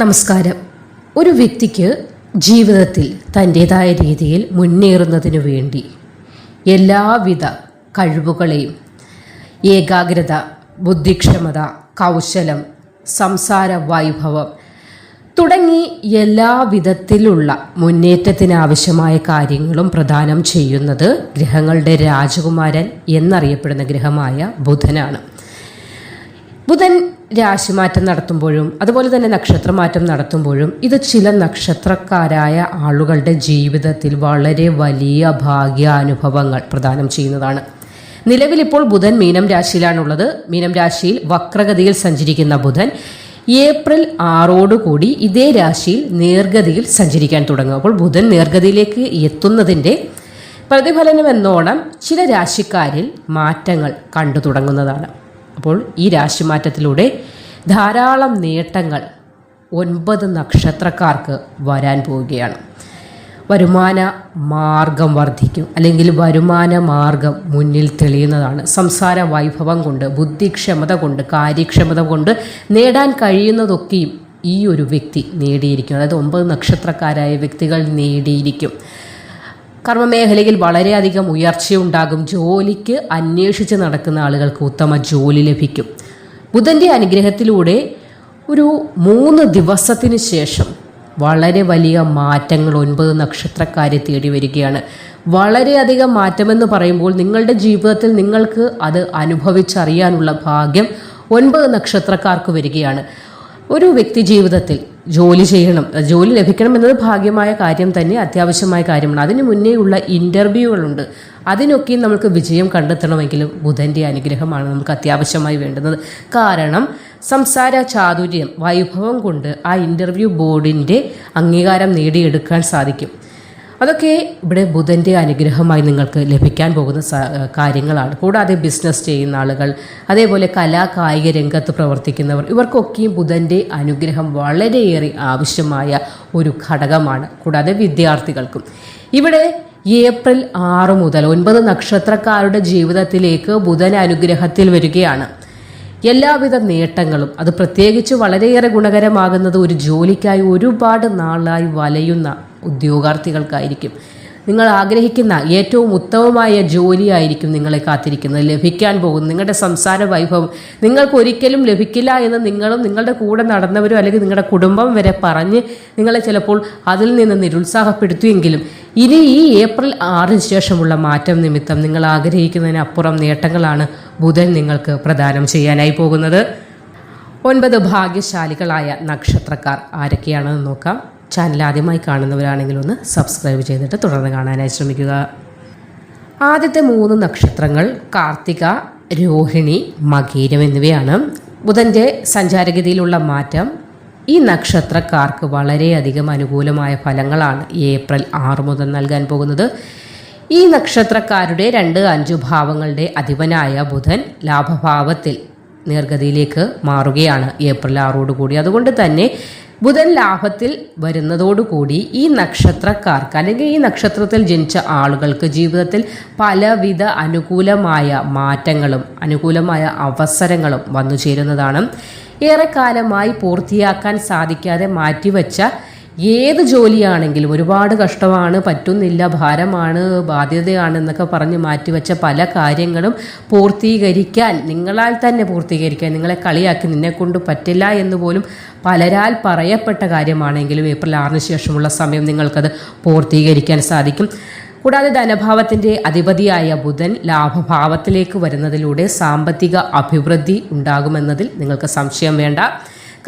നമസ്കാരം. ഒരു വ്യക്തിക്ക് ജീവിതത്തിൽ തന്റേതായ രീതിയിൽ മുന്നേറുന്നതിന് വേണ്ടി എല്ലാവിധ കഴിവുകളെയും ഏകാഗ്രത ബുദ്ധിക്ഷമത കൗശലം സംസാര വൈഭവം തുടങ്ങി എല്ലാ വിധത്തിലുള്ള മുന്നേറ്റത്തിനാവശ്യമായ കാര്യങ്ങളും പ്രദാനം ചെയ്യുന്നത് ഗ്രഹങ്ങളുടെ രാജകുമാരൻ എന്നറിയപ്പെടുന്ന ഗ്രഹമായ ബുധനാണ്. ബുധൻ രാശിമാറ്റം നടത്തുമ്പോഴും അതുപോലെ തന്നെ നക്ഷത്രമാറ്റം നടത്തുമ്പോഴും ഇത് ചില നക്ഷത്രക്കാരായ ആളുകളുടെ ജീവിതത്തിൽ വളരെ വലിയ ഭാഗ്യാനുഭവങ്ങൾ പ്രദാനം ചെയ്യുന്നതാണ്. നിലവിൽ ഇപ്പോൾ ബുധൻ മീനം രാശിയിലാണുള്ളത്. മീനം രാശിയിൽ വക്രഗതിയിൽ സഞ്ചരിക്കുന്ന ബുധൻ ഏപ്രിൽ ആറോടുകൂടി ഇതേ രാശിയിൽ നീർഗതിയിൽ സഞ്ചരിക്കാൻ തുടങ്ങും. അപ്പോൾ ബുധൻ നീർഗതിയിലേക്ക് എത്തുന്നതിന്റെ പ്രതിഫലനമെന്നോണം ചില രാശിക്കാരിൽ മാറ്റങ്ങൾ കണ്ടു തുടങ്ങുന്നതാണ്. അപ്പോൾ ഈ രാശിമാറ്റത്തിലൂടെ ധാരാളം നേട്ടങ്ങൾ ഒൻപത് നക്ഷത്രക്കാർക്ക് വരാൻ പോവുകയാണ്. വരുമാന മാർഗം വർദ്ധിക്കും. അല്ലെങ്കിൽ വരുമാന മാർഗം മുന്നിൽ തെളിയുന്നതാണ്. സംസാര വൈഭവം കൊണ്ട് ബുദ്ധിക്ഷമത കൊണ്ട് കാര്യക്ഷമത കൊണ്ട് നേടാൻ കഴിയുന്നതൊക്കെയും ഈ ഒരു വ്യക്തി നേടിയിരിക്കും. അതായത് ഒമ്പത് നക്ഷത്രക്കാരായ വ്യക്തികൾ നേടിയിരിക്കും. കർമ്മമേഖലയിൽ വളരെയധികം ഉയർച്ചയുണ്ടാകും. ജോലിക്ക് അന്വേഷിച്ച് നടക്കുന്ന ആളുകൾക്ക് ഉത്തമ ജോലി ലഭിക്കും. ബുധന്റെ അനുഗ്രഹത്തിലൂടെ ഒരു മൂന്ന് ദിവസത്തിന് ശേഷം വളരെ വലിയ മാറ്റങ്ങൾ ഒൻപത് നക്ഷത്രക്കാരെ തേടി വരികയാണ്. വളരെയധികം മാറ്റമെന്ന് പറയുമ്പോൾ നിങ്ങളുടെ ജീവിതത്തിൽ നിങ്ങൾക്ക് അത് അനുഭവിച്ചറിയാനുള്ള ഭാഗ്യം ഒൻപത് നക്ഷത്രക്കാർക്ക് വരികയാണ്. ഒരു വ്യക്തി ജീവിതത്തിൽ ജോലി ചെയ്യണം. ജോലി ലഭിക്കണം എന്നത് ഭാഗ്യമായ കാര്യം തന്നെ അത്യാവശ്യമായ കാര്യമാണ്. അതിന് മുന്നേ ഉള്ള ഇന്റർവ്യൂകളുണ്ട് അതിനൊക്കെയും നമുക്ക് വിജയം കണ്ടെത്തണമെങ്കിലും ബുധന്റെ അനുഗ്രഹമാണ് നമുക്ക് അത്യാവശ്യമായി വേണ്ടുന്നത്. കാരണം സംസാര ചാതുര്യം വൈഭവം കൊണ്ട് ആ ഇന്റർവ്യൂ ബോർഡിന്റെ അംഗീകാരം നേടിയെടുക്കാൻ സാധിക്കും. അതൊക്കെ ഇവിടെ ബുധന്റെ അനുഗ്രഹമായി നിങ്ങൾക്ക് ലഭിക്കാൻ പോകുന്ന കാര്യങ്ങളാണ്. കൂടാതെ ബിസിനസ് ചെയ്യുന്ന ആളുകൾ അതേപോലെ കലാ കായിക രംഗത്ത് പ്രവർത്തിക്കുന്നവർ ഇവർക്കൊക്കെയും ബുധന്റെ അനുഗ്രഹം വളരെയേറെ ആവശ്യമായ ഒരു ഘടകമാണ്. കൂടാതെ വിദ്യാർത്ഥികൾക്കും. ഇവിടെ ഏപ്രിൽ ആറ് മുതൽ ഒൻപത് നക്ഷത്രക്കാരുടെ ജീവിതത്തിലേക്ക് ബുധൻ അനുഗ്രഹത്തിൽ വരികയാണ്. എല്ലാവിധ നേട്ടങ്ങളും. അത് പ്രത്യേകിച്ച് വളരെയേറെ ഗുണകരമാകുന്നത് ഒരു ജോലിക്കായി ഒരുപാട് നാളായി വലയുന്ന ഉദ്യോഗാർത്ഥികൾക്കായിരിക്കും. നിങ്ങൾ ആഗ്രഹിക്കുന്ന ഏറ്റവും ഉത്തമമായ ജോലിയായിരിക്കും നിങ്ങളെ കാത്തിരിക്കുന്നത്. ലഭിക്കാൻ പോകുന്നത് നിങ്ങളുടെ സംസാര വൈഭവം നിങ്ങൾക്ക് ഒരിക്കലും ലഭിക്കില്ല എന്ന് നിങ്ങളും നിങ്ങളുടെ കൂടെ നടന്നവരും അല്ലെങ്കിൽ നിങ്ങളുടെ കുടുംബം വരെ പറഞ്ഞ് നിങ്ങളെ ചിലപ്പോൾ അതിൽ നിന്ന് നിരുത്സാഹപ്പെടുത്തുമെങ്കിലും ഇനി ഈ ഏപ്രിൽ ആറിന് ശേഷമുള്ള മാറ്റം നിമിത്തം നിങ്ങൾ ആഗ്രഹിക്കുന്നതിനപ്പുറം നേട്ടങ്ങളാണ് ബുധൻ നിങ്ങൾക്ക് പ്രദാനം ചെയ്യാനായി പോകുന്നത്. ഒൻപത് ഭാഗ്യശാലികളായ നക്ഷത്രക്കാർ ആരൊക്കെയാണെന്ന് നോക്കാം. ചാനൽ ആദ്യമായി കാണുന്നവരാണെങ്കിൽ ഒന്ന് സബ്സ്ക്രൈബ് ചെയ്തിട്ട് തുടർന്ന് കാണാനായി ശ്രമിക്കുക. ആദ്യത്തെ മൂന്ന് നക്ഷത്രങ്ങൾ കാർത്തിക രോഹിണി മകീരം എന്നിവയാണ്. ബുധന്റെ സഞ്ചാരഗതിയിലുള്ള മാറ്റം ഈ നക്ഷത്രക്കാർക്ക് വളരെയധികം അനുകൂലമായ ഫലങ്ങളാണ് ഏപ്രിൽ ആറ് മുതൽ നൽകാൻ പോകുന്നത്. ഈ നക്ഷത്രക്കാരുടെ രണ്ട് അഞ്ചു ഭാവങ്ങളുടെ അധിപനായ ബുധൻ ലാഭഭാവത്തിൽ നീർഗതിയിലേക്ക് മാറുകയാണ് ഏപ്രിൽ ആറോടുകൂടി അതുകൊണ്ട് തന്നെ ബുധൻ ലാഭത്തിൽ വരുന്നതോടുകൂടി ഈ നക്ഷത്രക്കാർക്ക് അല്ലെങ്കിൽ ഈ നക്ഷത്രത്തിൽ ജനിച്ച ആളുകൾക്ക് ജീവിതത്തിൽ പലവിധ അനുകൂലമായ മാറ്റങ്ങളും അനുകൂലമായ അവസരങ്ങളും വന്നു ചേരുന്നതാണ്. ഏറെക്കാലമായി പൂർത്തിയാക്കാൻ സാധിക്കാതെ മാറ്റിവെച്ച ഏത് ജോലിയാണെങ്കിലും ഒരുപാട് കഷ്ടമാണ് പറ്റുന്നില്ല ഭാരമാണ് ബാധ്യതയാണ് എന്നൊക്കെ പറഞ്ഞ് മാറ്റിവെച്ച പല കാര്യങ്ങളും പൂർത്തീകരിക്കാൻ നിങ്ങളാൽ തന്നെ പൂർത്തീകരിക്കാൻ നിങ്ങളെ കളിയാക്കി നിന്നെ കൊണ്ട് പറ്റില്ല എന്ന് പോലും പലരാൽ പറയപ്പെട്ട കാര്യമാണെങ്കിലും ഏപ്രിൽ ആറിന് ശേഷമുള്ള സമയം നിങ്ങൾക്കത് പൂർത്തീകരിക്കാൻ സാധിക്കും. കൂടാതെ ധനഭാവത്തിന്റെ അധിപതിയായ ബുധൻ ലാഭഭാവത്തിലേക്ക് വരുന്നതിലൂടെ സാമ്പത്തിക അഭിവൃദ്ധി ഉണ്ടാകുമെന്നതിൽ നിങ്ങൾക്ക് സംശയം വേണ്ട.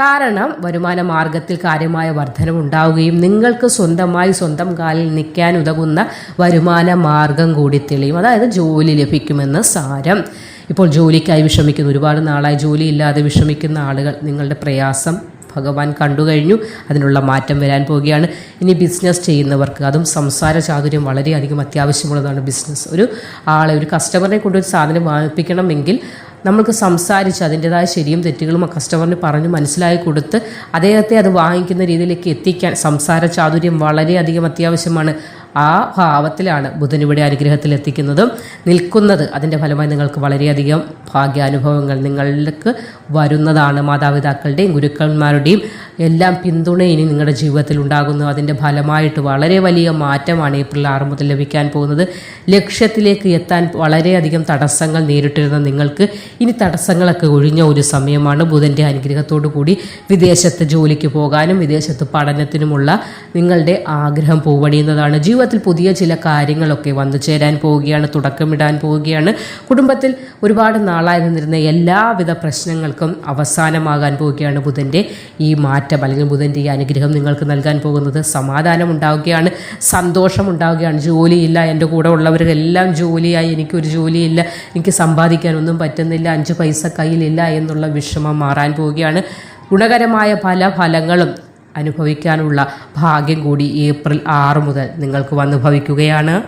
കാരണം വരുമാന മാർഗത്തിൽ കാര്യമായ വർധനമുണ്ടാവുകയും നിങ്ങൾക്ക് സ്വന്തമായി സ്വന്തം കാലിൽ നിൽക്കാൻ ഉതകുന്ന വരുമാന മാർഗം കൂടി തെളിയും. അതായത് ജോലി ലഭിക്കുമെന്ന് സാരം. ഇപ്പോൾ ജോലിക്കായി വിഷമിക്കുന്ന ഒരുപാട് നാളായി ജോലിയില്ലാതെ വിഷമിക്കുന്ന ആളുകൾ നിങ്ങളുടെ പ്രയാസം ഭഗവാൻ കണ്ടു കഴിഞ്ഞു. അതിനുള്ള മാറ്റം വരാൻ പോവുകയാണ്. ഇനി ബിസിനസ് ചെയ്യുന്നവർക്ക് അതും സംസാര ചാതുര്യം വളരെയധികം അത്യാവശ്യമുള്ളതാണ് ബിസിനസ് ഒരു ആളെ ഒരു കസ്റ്റമറിനെ കൊണ്ട് ഒരു സാധനം വാങ്ങിപ്പിക്കണമെങ്കിൽ നമ്മൾക്ക് സംസാരിച്ച് അതിന്റെതായ ശരിയും തെറ്റുകളും ആ കസ്റ്റമറിന് പറഞ്ഞ് മനസ്സിലായി കൊടുത്ത് അദ്ദേഹത്തെ അത് വാങ്ങിക്കുന്ന രീതിയിലേക്ക് എത്തിക്കാൻ സംസാര ചാതുര്യം വളരെയധികം അത്യാവശ്യമാണ്. ആ ഭാവത്തിലാണ് ബുധൻ ഇവിടെ അനുഗ്രഹത്തിൽ എത്തിക്കുന്നതും നിൽക്കുന്നത്. അതിന്റെ ഫലമായി നിങ്ങൾക്ക് വളരെയധികം ഭാഗ്യാനുഭവങ്ങൾ നിങ്ങൾക്ക് വരുന്നതാണ്. മാതാപിതാക്കളുടെയും ഗുരുക്കന്മാരുടെയും എല്ലാം പിന്തുണ ഇനി നിങ്ങളുടെ ജീവിതത്തിൽ ഉണ്ടാകുന്നു. അതിന്റെ ഫലമായിട്ട് വളരെ വലിയ മാറ്റമാണ് ഏപ്രിൽ ആറ് മുതൽ ലഭിക്കാൻ പോകുന്നത്. ലക്ഷ്യത്തിലേക്ക് എത്താൻ വളരെയധികം തടസ്സങ്ങൾ നേരിട്ടിരുന്ന നിങ്ങൾക്ക് ഇനി തടസ്സങ്ങളൊക്കെ ഒഴിഞ്ഞ ഒരു സമയമാണ് ബുധന്റെ അനുഗ്രഹത്തോടു കൂടി വിദേശത്ത് ജോലിക്ക് പോകാനും വിദേശത്ത് പഠനത്തിനുമുള്ള നിങ്ങളുടെ ആഗ്രഹം പൂവണിയുന്നതാണ്. ജീവിതത്തിൽ പുതിയ ചില കാര്യങ്ങളൊക്കെ വന്നു ചേരാൻ പോവുകയാണ് തുടക്കമിടാൻ പോവുകയാണ്. കുടുംബത്തിൽ ഒരുപാട് നാളായി നിന്നിരുന്ന എല്ലാവിധ പ്രശ്നങ്ങൾക്കും അവസാനമാകാൻ പോവുകയാണ് ബുധന്റെ ഈ മാറ്റം അല്ലെങ്കിൽ ബുധന്റെ ഈ അനുഗ്രഹം നിങ്ങൾക്ക് നൽകാൻ പോകുന്നത്. സമാധാനം ഉണ്ടാവുകയാണ് സന്തോഷം ഉണ്ടാവുകയാണ് ജോലിയില്ല എന്റെ കൂടെ ഉള്ളവർക്കെല്ലാം ജോലിയായി എനിക്കൊരു ജോലിയില്ല എനിക്ക് സമ്പാദിക്കാനൊന്നും പറ്റുന്നില്ല അഞ്ച് പൈസ കയ്യിലില്ല എന്നുള്ള വിഷമം മാറാൻ പോവുകയാണ്. ഗുണകരമായ പല ഫലങ്ങളും അനുഭവിക്കാനുള്ള ഭാഗ്യം കൂടി ഏപ്രിൽ ആറ് മുതൽ നിങ്ങൾക്ക് വന്നു ഭവിക്കുകയാണ്.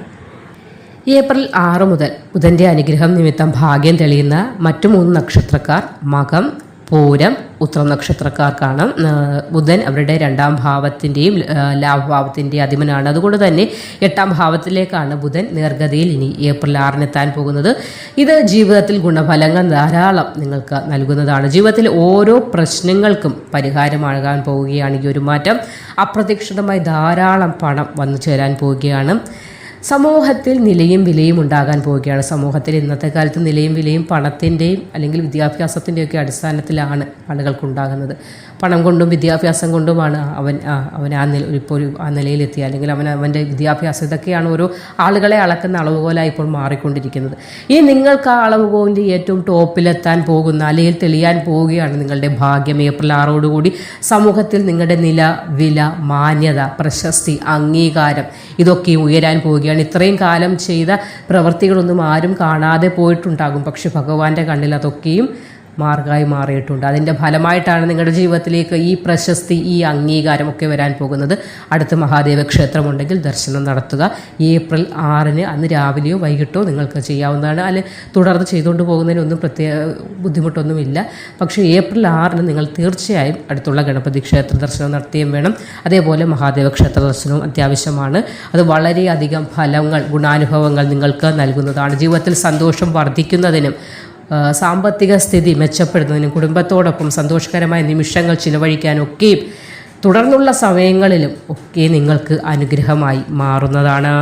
ഏപ്രിൽ ആറ് മുതൽ ബുധന്റെ അനുഗ്രഹം നിമിത്തം ഭാഗ്യം തെളിയുന്ന മറ്റു മൂന്ന് നക്ഷത്രക്കാർ മകം പൂരം ഉത്രനക്ഷത്രക്കാർക്കാണ് ബുധൻ അവരുടെ രണ്ടാം ഭാവത്തിന്റെയും ലാഭഭാവത്തിന്റെയും അധിപനാണ്. അതുകൊണ്ട് തന്നെ എട്ടാം ഭാവത്തിലേക്കാണ് ബുധൻ നേർഗതിയിൽ ഇനി ഏപ്രിൽ ആറിനെത്താൻ പോകുന്നത്. ഇത് ജീവിതത്തിൽ ഗുണഫലങ്ങൾ ധാരാളം നിങ്ങൾക്ക് നൽകുന്നതാണ്. ജീവിതത്തിൽ ഓരോ പ്രശ്നങ്ങൾക്കും പരിഹാരമാകാൻ പോവുകയാണ് ഈ ഒരു മാറ്റം അപ്രതീക്ഷിതമായി ധാരാളം പണം വന്നു ചേരാൻ പോവുകയാണ്. സമൂഹത്തിൽ നിലയും വിലയും ഉണ്ടാകാൻ പോവുകയാണ്. സമൂഹത്തിൽ ഇന്നത്തെ കാലത്ത് നിലയും വിലയും പണത്തിന്റെയും അല്ലെങ്കിൽ വിദ്യാഭ്യാസത്തിന്റെയൊക്കെ അടിസ്ഥാനത്തിലാണ് ആളുകൾക്കുണ്ടാകുന്നത്. പണം കൊണ്ടും വിദ്യാഭ്യാസം കൊണ്ടുമാണ് അവൻ അവൻ ആ നില ഇപ്പോൾ ഒരു ആ നിലയിലെത്തി അല്ലെങ്കിൽ അവൻ അവന്റെ വിദ്യാഭ്യാസം ഇതൊക്കെയാണ് ഓരോ ആളുകളെ അളക്കുന്ന അളവുകോലായി ഇപ്പോൾ മാറിക്കൊണ്ടിരിക്കുന്നത്. ഈ നിങ്ങൾക്ക് ആ അളവുകോലിന്റെ ഏറ്റവും ടോപ്പിലെത്താൻ പോകുന്ന അല്ലെങ്കിൽ തെളിയാൻ പോവുകയാണ് നിങ്ങളുടെ ഭാഗ്യം. ഏപ്രിൽ ആറോടുകൂടി സമൂഹത്തിൽ നിങ്ങളുടെ നില വില മാന്യത പ്രശസ്തി അംഗീകാരം ഇതൊക്കെ ഉയരാൻ പോവുകയാണ്. ഇത്രയും കാലം ചെയ്ത പ്രവൃത്തികളൊന്നും ആരും കാണാതെ പോയിട്ടുണ്ടാകും. പക്ഷെ ഭഗവാന്റെ കണ്ണിൽ അതൊക്കെയും മാർഗമായി മാറിയിട്ടുണ്ട്. അതിന്റെ ഫലമായിട്ടാണ് നിങ്ങളുടെ ജീവിതത്തിലേക്ക് ഈ പ്രശസ്തി ഈ അംഗീകാരം ഒക്കെ വരാൻ പോകുന്നത്. അടുത്ത മഹാദേവ ക്ഷേത്രമുണ്ടെങ്കിൽ ദർശനം നടത്തുക. ഏപ്രിൽ ആറിന് അന്ന് രാവിലെയോ വൈകിട്ടോ നിങ്ങൾക്ക് ചെയ്യാവുന്നതാണ്. അല്ലെ തുടർന്ന് ചെയ്തുകൊണ്ട് പോകുന്നതിനൊന്നും പ്രത്യേക ബുദ്ധിമുട്ടൊന്നുമില്ല. പക്ഷേ ഏപ്രിൽ ആറിന് നിങ്ങൾ തീർച്ചയായും അടുത്തുള്ള ഗണപതി ക്ഷേത്ര ദർശനം നടത്തുകയും വേണം. അതേപോലെ മഹാദേവ ക്ഷേത്ര ദർശനവും അത്യാവശ്യമാണ്. അത് വളരെയധികം ഫലങ്ങൾ ഗുണാനുഭവങ്ങൾ നിങ്ങൾക്ക് നൽകുന്നതാണ്. ജീവിതത്തിൽ സന്തോഷം വർദ്ധിക്കുന്നതിനും സാമ്പത്തിക സ്ഥിതി മെച്ചപ്പെടുന്നതിനും കുടുംബത്തോടൊപ്പം സന്തോഷകരമായ നിമിഷങ്ങൾ ചിലവഴിക്കാനൊക്കെയും തുടർന്നുള്ള സമയങ്ങളിലും ഒക്കെ നിങ്ങൾക്ക് അനുഗ്രഹമായി മാറുന്നതാണ്.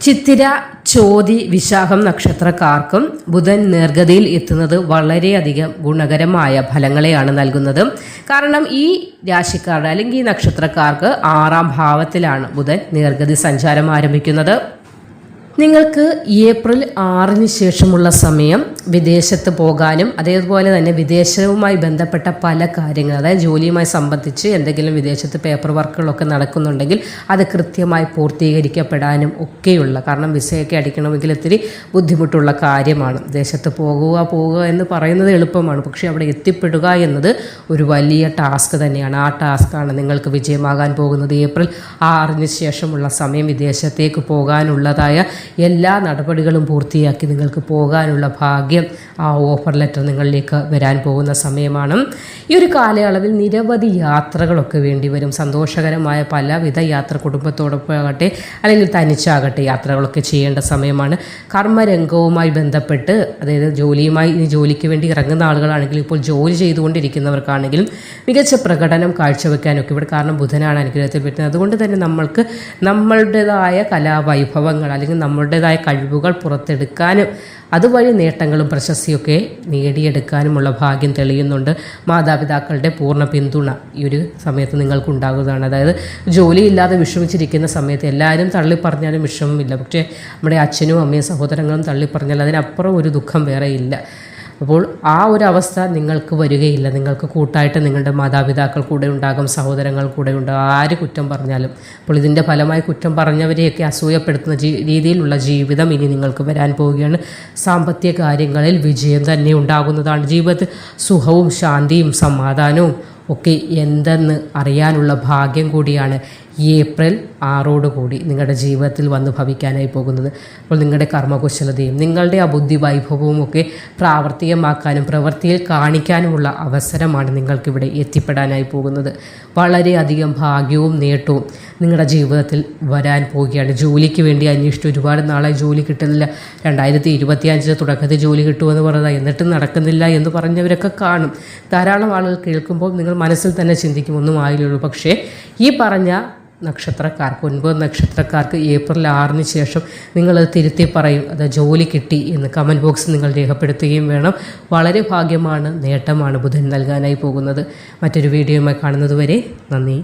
ചിത്തിര ചോതി വിശാഖം നക്ഷത്രക്കാർക്കും ബുധൻ നേർഗതിയിൽ എത്തുന്നത് വളരെയധികം ഗുണകരമായ ഫലങ്ങളെയാണ് നൽകുന്നത്. കാരണം ഈ രാശിക്കാരുടെ അല്ലെങ്കിൽ ഈ നക്ഷത്രക്കാർക്ക് ആറാം ഭാവത്തിലാണ് ബുധൻ നേർഗതി സഞ്ചാരം ആരംഭിക്കുന്നത്. നിങ്ങൾക്ക് ഏപ്രിൽ ആറിന് ശേഷമുള്ള സമയം വിദേശത്ത് പോകാനും അതേപോലെ തന്നെ വിദേശവുമായി ബന്ധപ്പെട്ട പല കാര്യങ്ങൾ അതായത് ജോലിയുമായി സംബന്ധിച്ച് എന്തെങ്കിലും വിദേശത്ത് പേപ്പർ വർക്കുകളൊക്കെ നടക്കുന്നുണ്ടെങ്കിൽ അത് കൃത്യമായി പൂർത്തീകരിക്കപ്പെടാനും ഒക്കെയുള്ള കാരണം വിസയൊക്കെ അടിക്കണമെങ്കിൽ ഒത്തിരി ബുദ്ധിമുട്ടുള്ള കാര്യമാണ്. വിദേശത്ത് പോകുക പോകുക എന്ന് പറയുന്നത് എളുപ്പമാണ് പക്ഷേ അവിടെ എത്തിപ്പെടുക എന്നത് ഒരു വലിയ ടാസ്ക് തന്നെയാണ്. ആ ടാസ്ക്കാണ് നിങ്ങൾക്ക് വിജയമാകാൻ പോകുന്നത്. ഏപ്രിൽ ആറിന് ശേഷമുള്ള സമയം വിദേശത്തേക്ക് പോകാനുള്ളതായ എല്ലാ നടപടികളും പൂർത്തിയാക്കി നിങ്ങൾക്ക് പോകാനുള്ള ഭാഗ്യം ആ ഓഫർ ലെറ്റർ നിങ്ങളിലേക്ക് വരാൻ പോകുന്ന സമയമാണ്. ഈ ഒരു കാലയളവിൽ നിരവധി യാത്രകളൊക്കെ വേണ്ടി വരും. സന്തോഷകരമായ പലവിധ യാത്ര കുടുംബത്തോടൊപ്പം ആകട്ടെ അല്ലെങ്കിൽ തനിച്ചാകട്ടെ യാത്രകളൊക്കെ ചെയ്യേണ്ട സമയമാണ്. കർമ്മരംഗവുമായി ബന്ധപ്പെട്ട് അതായത് ജോലിയുമായി ഇനി ജോലിക്ക് വേണ്ടി ഇറങ്ങുന്ന ആളുകളാണെങ്കിലും ഇപ്പോൾ ജോലി ചെയ്തുകൊണ്ടിരിക്കുന്നവർക്കാണെങ്കിലും മികച്ച പ്രകടനം കാഴ്ചവെക്കാനൊക്കെ ഇവിടെ കാരണം ബുധനാണ് അനുഗ്രഹത്തിൽ പറ്റുന്നത് അതുകൊണ്ട് തന്നെ നമ്മൾക്ക് നമ്മളുടേതായ കലാവൈഭവങ്ങൾ അല്ലെങ്കിൽ നമ്മളുടേതായ കഴിവുകൾ പുറത്തെടുക്കാനും അതുവഴി നേട്ടങ്ങളും പ്രശസ്തിയൊക്കെ നേടിയെടുക്കാനുമുള്ള ഭാഗ്യം തെളിയുന്നുണ്ട്. മാതാപിതാക്കളുടെ പൂർണ പിന്തുണ ഈ ഒരു സമയത്ത് നിങ്ങൾക്ക് ഉണ്ടാകുന്നതാണ് അതായത് ജോലിയില്ലാതെ വിഷമിച്ചിരിക്കുന്ന സമയത്ത് എല്ലാവരും തള്ളി പറഞ്ഞാലും വിഷമമില്ല. പക്ഷേ നമ്മുടെ അച്ഛനും അമ്മയും സഹോദരങ്ങളും തള്ളി പറഞ്ഞാൽ അതിനപ്പുറം ഒരു ദുഃഖം വേറെ ഇല്ല അപ്പോൾ ആ ഒരു അവസ്ഥ നിങ്ങൾക്ക് വരികയില്ല. നിങ്ങൾക്ക് കൂട്ടായിട്ട് നിങ്ങളുടെ മാതാപിതാക്കൾ കൂടെ ഉണ്ടാകും സഹോദരങ്ങൾ കൂടെ ഉണ്ടാകും ആര് കുറ്റം പറഞ്ഞാലും. അപ്പോൾ ഇതിന്റെ ഫലമായി കുറ്റം പറഞ്ഞവരെയൊക്കെ അസൂയപ്പെടുത്തുന്ന രീതിയിലുള്ള ജീവിതം ഇനി നിങ്ങൾക്ക് വരാൻ പോവുകയാണ്. സാമ്പത്തിക കാര്യങ്ങളിൽ വിജയം തന്നെ ഉണ്ടാകുന്നതാണ്. ജീവിതത്തിൽ സുഖവും ശാന്തിയും സമാധാനവും ഒക്കെ എന്തെന്ന് അറിയാനുള്ള ഭാഗ്യം കൂടിയാണ് ഈ ഏപ്രിൽ ആറോടുകൂടി നിങ്ങളുടെ ജീവിതത്തിൽ വന്ന് ഭവിക്കാനായി പോകുന്നത്. അപ്പോൾ നിങ്ങളുടെ കർമ്മകുശലതയും നിങ്ങളുടെ ആ ബുദ്ധി വൈഭവവും ഒക്കെ പ്രാവർത്തികമാക്കാനും പ്രവൃത്തിയിൽ കാണിക്കാനുമുള്ള അവസരമാണ് നിങ്ങൾക്കിവിടെ എത്തിപ്പെടാനായി പോകുന്നത്. വളരെയധികം ഭാഗ്യവും നേട്ടവും നിങ്ങളുടെ ജീവിതത്തിൽ വരാൻ പോവുകയാണ്. ജോലിക്ക് വേണ്ടി അന്വേഷിച്ച് ഒരുപാട് നാളായി ജോലി കിട്ടുന്നില്ല. രണ്ടായിരത്തി ഇരുപത്തി അഞ്ചിലെ തുടക്കത്തിൽ ജോലി കിട്ടുമെന്ന് പറഞ്ഞതാണ് എന്നിട്ടും നടക്കുന്നില്ല എന്ന് പറഞ്ഞവരൊക്കെ കാണും. ധാരാളം ആളുകൾ കേൾക്കുമ്പോൾ നിങ്ങൾ മനസ്സിൽ തന്നെ ചിന്തിക്കും ഒന്നും ആയില്ലുള്ളൂ പക്ഷേ ഈ പറഞ്ഞ നക്ഷത്രക്കാർക്ക് ഒൻപത് നക്ഷത്രക്കാർക്ക് ഏപ്രിൽ ആറിന് ശേഷം നിങ്ങളത് തിരുത്തി പറയും അത് ജോലി കിട്ടി എന്ന് കമന്റ് ബോക്സ് നിങ്ങൾ രേഖപ്പെടുത്തുകയും വേണം. വളരെ ഭാഗ്യമാണ് നേട്ടമാണ് ബുധൻ നൽകാനായി പോകുന്നത്. മറ്റൊരു വീഡിയോയുമായി കാണുന്നതുവരെ നന്ദി.